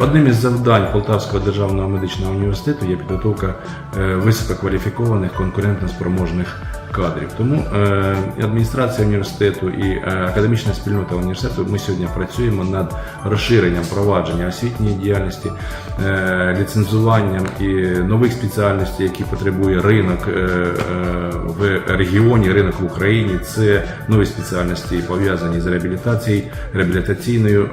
Одним із завдань Полтавського державного медичного університету є підготовка е, висококваліфікованих конкурентно-спроможних кадрів. Тому е, адміністрація університету і е, академічна спільнота університету ми сьогодні працюємо над розширенням провадження освітньої діяльності, е, ліцензуванням і нових спеціальностей, які потребує ринок в регіоні, ринок в Україні. Це нові спеціальності пов'язані з реабілітацією, реабілітаційною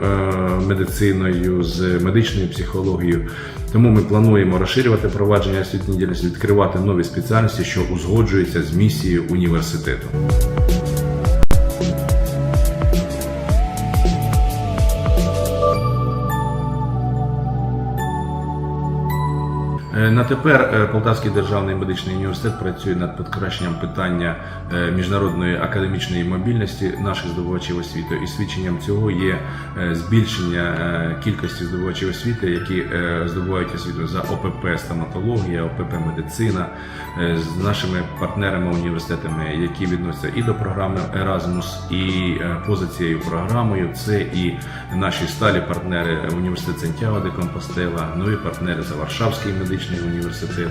медициною, з медичною психологією. Тому ми плануємо розширювати провадження освітньої діяльності, відкривати нові спеціальності, що узгоджуються з місією університету. На тепер е, Полтавський державний медичний університет працює над покращенням питання е, міжнародної академічної мобільності наших здобувачів освіти. І свідченням цього є е, збільшення е, кількості здобувачів освіти, які е, здобувають освіту за ОПП стоматологія, ОПП медицина е, з нашими партнерами університетами, які відносяться і до програми Erasmus, і е, поза цією програмою це і наші сталі партнери університет Сантьяго де Компостела, нові партнери за Варшавський медичний університет,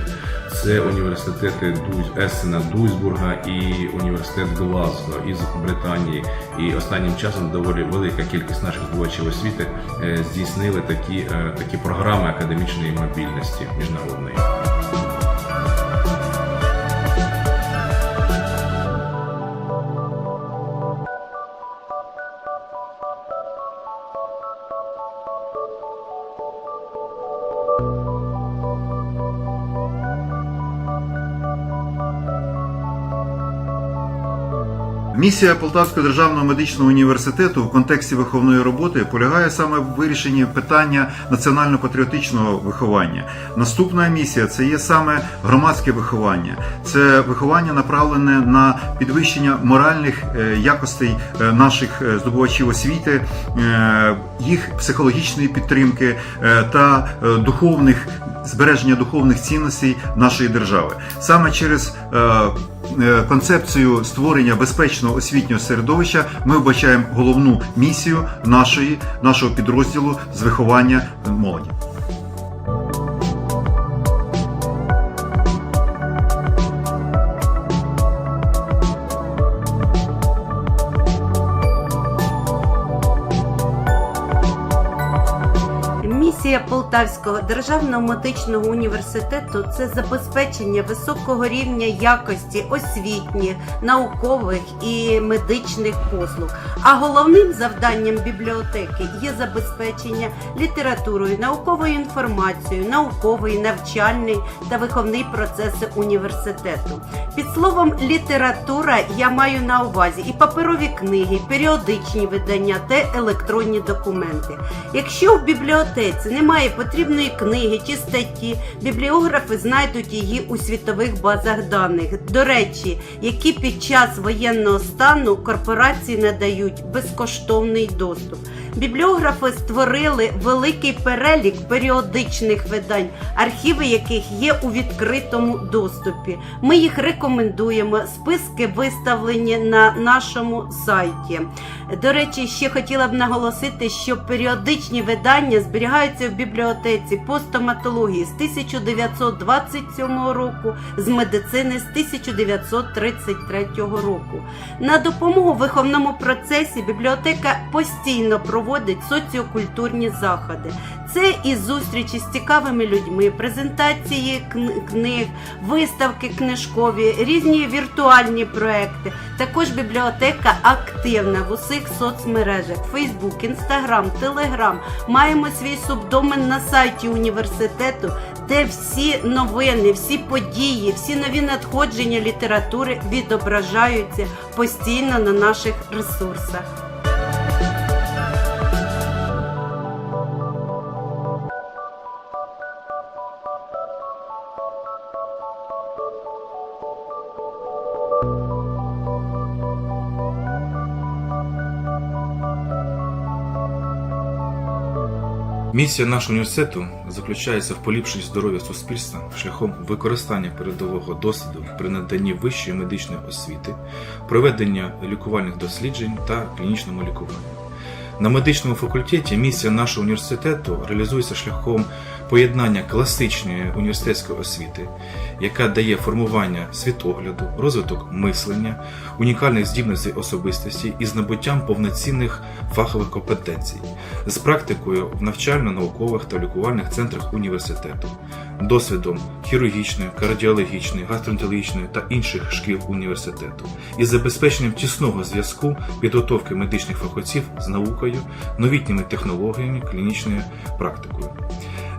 це університети Ессена Дуйсбурга і університет Глазго із Британії. І останнім часом доволі велика кількість наших здобувачів освіти е, здійснили такі, е, такі програми академічної мобільності міжнародної. Місія Полтавського державного медичного університету в контексті виховної роботи полягає саме в вирішенні питання національно-патріотичного виховання. Наступна місія це є саме громадське виховання, це виховання направлене на підвищення моральних е, якостей е, наших е, здобувачів освіти, їх психологічної підтримки та духовних збереження духовних цінностей нашої держави. Саме через е, е, концепцію створення безпечного освітнього середовища ми вбачаємо головну місію нашої, нашого підрозділу з виховання молоді. Місія Полтавського державного медичного університету це забезпечення високого рівня якості освітніх, наукових і медичних послуг. А головним завданням бібліотеки є забезпечення літературою, науковою інформацією, науковий, навчальний та виховний процеси університету. Під словом література я маю на увазі і паперові книги, і періодичні видання та електронні документи. Якщо в бібліотеці немає потрібної книги чи статті, бібліографи знайдуть її у світових базах даних. До речі, які під час воєнного стану корпорації надають безкоштовний доступ. Бібліографи створили великий перелік періодичних видань, архіви яких є у відкритому доступі. Ми їх рекомендуємо. Списки виставлені на нашому сайті. До речі, ще хотіла б наголосити, що періодичні видання зберігаються в бібліотеці по стоматології з 1927 року, з медицини з 1933 року. На допомогу виховному процесі бібліотека постійно проводить соціокультурні заходи. Це і зустрічі з цікавими людьми, презентації книг, виставки книжкові, різні віртуальні проекти. Також бібліотека активна в усіх соцмережах: Facebook, Instagram, Telegram. Маємо свій субдомен на сайті університету, де всі новини, всі події, всі нові надходження літератури відображаються постійно на наших ресурсах. Місія нашого університету заключається в поліпшенні здоров'я суспільства шляхом використання передового досвіду при наданні вищої медичної освіти, проведення лікувальних досліджень та клінічному лікуванню. На медичному факультеті місія нашого університету реалізується шляхом поєднання класичної університетської освіти, яка дає формування світогляду, розвиток мислення, унікальних здібностей особистості і з набуттям повноцінних фахових компетенцій, з практикою в навчально-наукових та лікувальних центрах університету, досвідом хірургічної, кардіологічної, гастроентерологічної та інших шкіл університету, із забезпеченням тісного зв'язку підготовки медичних фахівців з наукою, новітніми технологіями, клінічною практикою.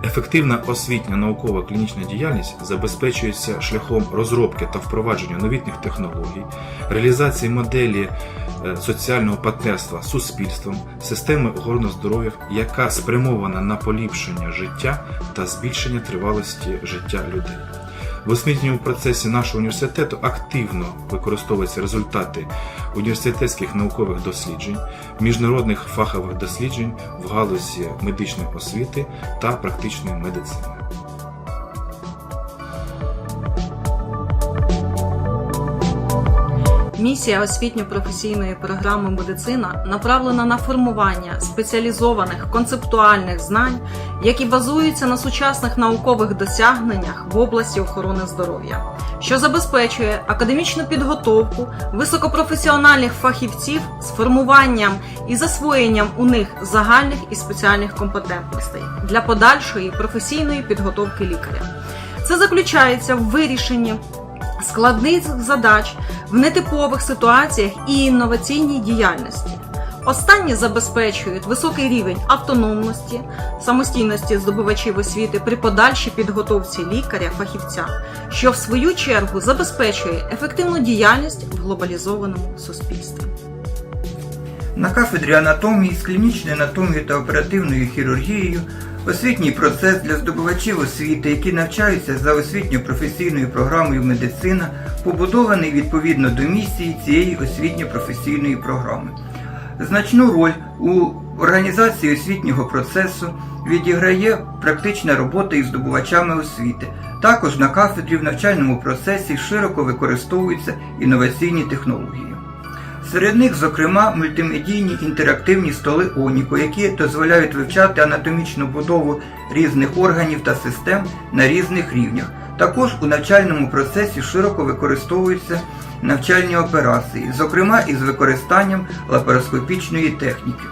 Ефективна освітня наукова клінічна діяльність забезпечується шляхом розробки та впровадження новітніх технологій, реалізації моделі е, соціального партнерства з суспільством, системи охорони здоров'я, яка спрямована на поліпшення життя та збільшення тривалості життя людей. В освітньому процесі нашого університету активно використовуються результати університетських наукових досліджень, міжнародних фахових досліджень в галузі медичної освіти та практичної медицини. Місія освітньо-професійної програми медицина направлена на формування спеціалізованих концептуальних знань, які базуються на сучасних наукових досягненнях в області охорони здоров'я, що забезпечує академічну підготовку високопрофесіональних фахівців з формуванням і засвоєнням у них загальних і спеціальних компетентностей для подальшої професійної підготовки лікаря. Це заключається в вирішенні складних задач в нетипових ситуаціях і інноваційній діяльності. Останні забезпечують високий рівень автономності, самостійності здобувачів освіти при подальшій підготовці лікаря-фахівця, що в свою чергу забезпечує ефективну діяльність в глобалізованому суспільстві. На кафедрі анатомії з клінічною анатомією та оперативною хірургією освітній процес для здобувачів освіти, які навчаються за освітньо-професійною програмою медицина, побудований відповідно до місії цієї освітньо-професійної програми. Значну роль у організації освітнього процесу відіграє практична робота із здобувачами освіти. Також на кафедрі в навчальному процесі широко використовуються інноваційні технології. Серед них, зокрема, мультимедійні інтерактивні столи Оніко, які дозволяють вивчати анатомічну будову різних органів та систем на різних рівнях. Також у навчальному процесі широко використовуються навчальні операції, зокрема із використанням лапароскопічної техніки.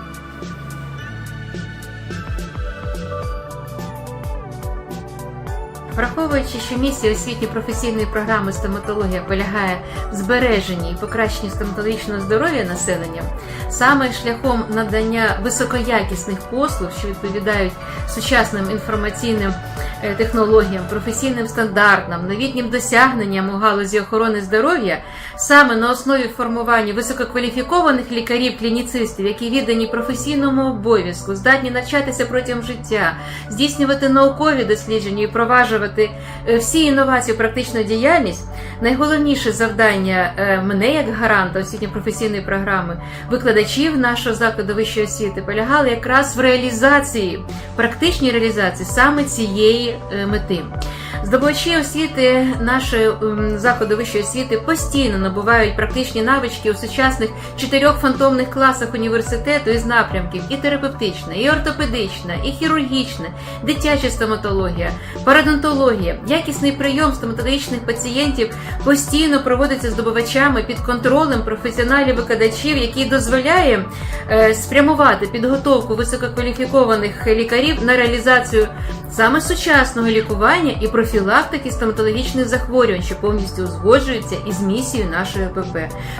Враховуючи, що місія освітньо-професійної програми стоматологія полягає в збереженні і покращенні стоматологічного здоров'я населення, саме шляхом надання високоякісних послуг, що відповідають сучасним інформаційним технологіям, професійним стандартам, новітнім досягненням у галузі охорони здоров'я, саме на основі формування висококваліфікованих лікарів-клініцистів, які віддані професійному обов'язку, здатні навчатися протягом життя, здійснювати наукові дослідження і впроваджувати е, всі інновації у практичну діяльність, найголовніше завдання е, мене як гаранта освітньо-професійної програми, викладачів нашого закладу вищої освіти полягали якраз в реалізації, практичній реалізації саме цієї е, мети. Здобувачі освіти нашої ем, закладу вищої освіти постійно набувають практичні навички у сучасних чотирьох фантомних класах університету із напрямків і терапевтична, і ортопедична, і хірургічна, дитяча стоматологія, парадонтологія, якісний прийом стоматологічних пацієнтів постійно проводиться здобувачами під контролем професіоналів-викладачів, який дозволяє е, спрямувати підготовку висококваліфікованих лікарів на реалізацію саме сучасного лікування і профілактики стоматологічних захворювань, що повністю узгоджується із місією нашої ОПП.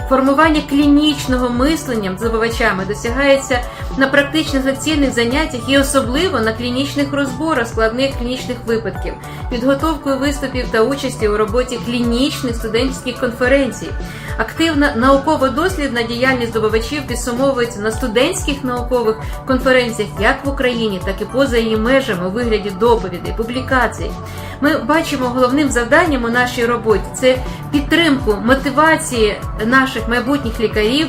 Формування клінічного мислення здобувачами досягається на практичних лекційних заняттях і особливо на клінічних розборах складних клінічних випадків, підготовкою виступів та участі у роботі клінічних студентських конференцій. Активна науково-дослідна діяльність здобувачів підсумовується на студентських наукових конференціях як в Україні, так і поза її межами у вигляді доповідей, публікацій. Ми бачимо головним завданням у нашій роботі це підтримку мотивації наших майбутніх лікарів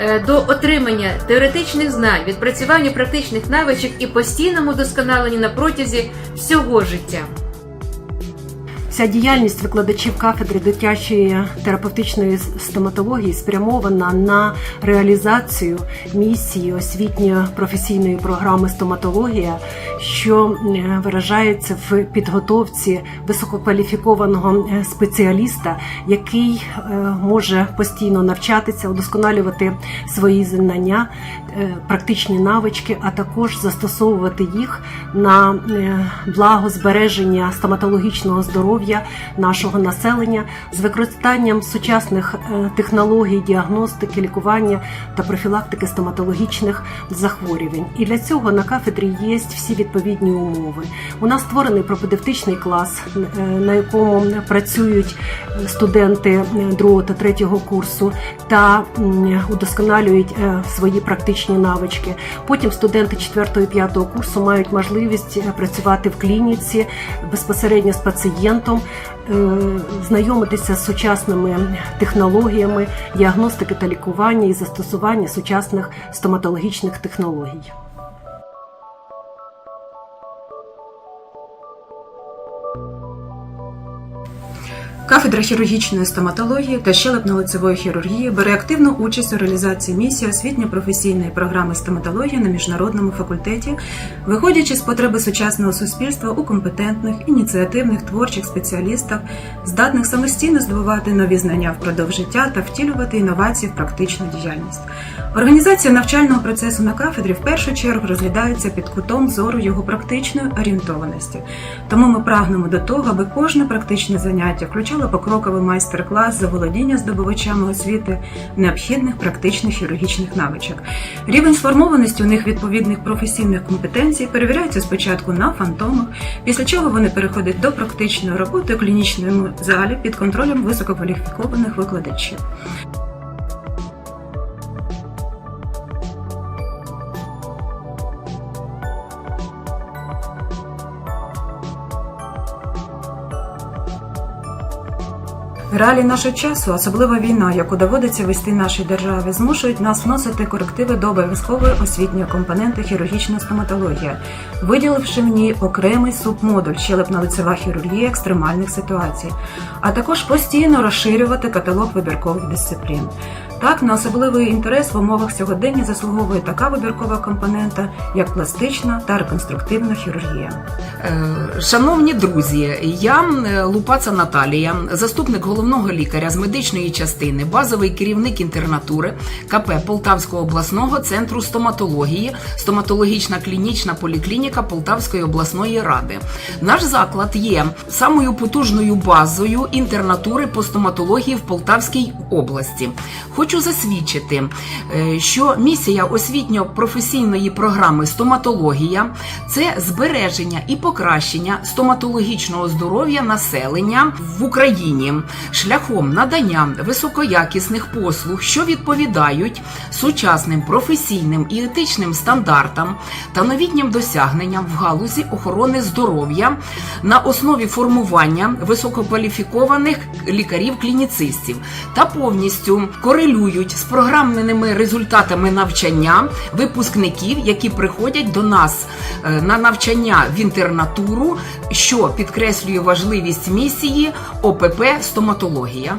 е, до отримання теоретичних знань, відпрацювання практичних навичок і постійному досконаленні на протязі всього життя. Вся діяльність викладачів кафедри дитячої терапевтичної стоматології спрямована на реалізацію місії освітньої професійної програми стоматологія, що виражається в підготовці висококваліфікованого е, спеціаліста, який е, може постійно навчатися, удосконалювати свої знання, е, практичні навички, а також застосовувати їх на благо збереження стоматологічного здоров'я нашого населення з використанням сучасних е, технологій діагностики, лікування та профілактики стоматологічних захворювань. І для цього на кафедрі є всі відповідні умови. У нас створений пропедевтичний клас, е, на якому працюють студенти другого та третього курсу та удосконалюють е, свої практичні навички. Потім студенти 4 і 5 курсу мають можливість е, працювати в клініці безпосередньо з пацієнтом, е, знайомитися з сучасними технологіями діагностики та лікування і застосування сучасних стоматологічних технологій. Кафедра хірургічної стоматології та щелепно-лицевої хірургії бере активну участь у реалізації місії освітньо-професійної програми стоматології на міжнародному факультеті, виходячи з потреби сучасного суспільства у компетентних, ініціативних, творчих спеціалістах, здатних самостійно здобувати нові знання впродовж життя та втілювати інновації в практичну діяльність. Організація навчального процесу на кафедрі в першу чергу розглядається під кутом зору його практичної орієнтованості. Тому ми прагнемо до того, аби кожне практичне заняття включало покроковий майстер-клас за володіння здобувачами освіти необхідних практичних хірургічних навичок. Рівень сформованості у них відповідних професійних компетенцій перевіряється спочатку на фантомах, після чого вони переходять до практичної роботи у клінічному залі під контролем висококваліфікованих викладачів. Реалії нашого часу, особливо війна, яку доводиться вести нашій державі, змушують нас вносити корективи до обов'язкової освітньої компоненти хірургічна стоматологія, виділивши в ній окремий субмодуль щелепно-лицева хірургія екстремальних ситуацій, а також постійно розширювати каталог вибіркових дисциплін. Так, на особливий інтерес в умовах сьогодення заслуговує така вибіркова компонента, як пластична та реконструктивна хірургія. Е, Шановні друзі, я Лупаца Наталія, заступник головного лікаря з медичної частини, базовий керівник інтернатури КП Полтавського обласного центру стоматології, стоматологічна клінічна поліклініка Полтавської обласної ради. Наш заклад є самою потужною базою інтернатури по стоматології в Полтавській області. Хочу засвідчити, е, що місія освітньо-професійної програми стоматологія це збереження і покращення стоматологічного здоров'я населення в Україні шляхом надання високоякісних послуг, що відповідають сучасним професійним і етичним стандартам та новітнім досягненням в галузі охорони здоров'я на основі формування висококваліфікованих лікарів-клініцистів та повністю корелюють з програмними результатами навчання випускників, які приходять до нас е, на навчання в інтернатуру, що підкреслює важливість місії ОПП стоматологія.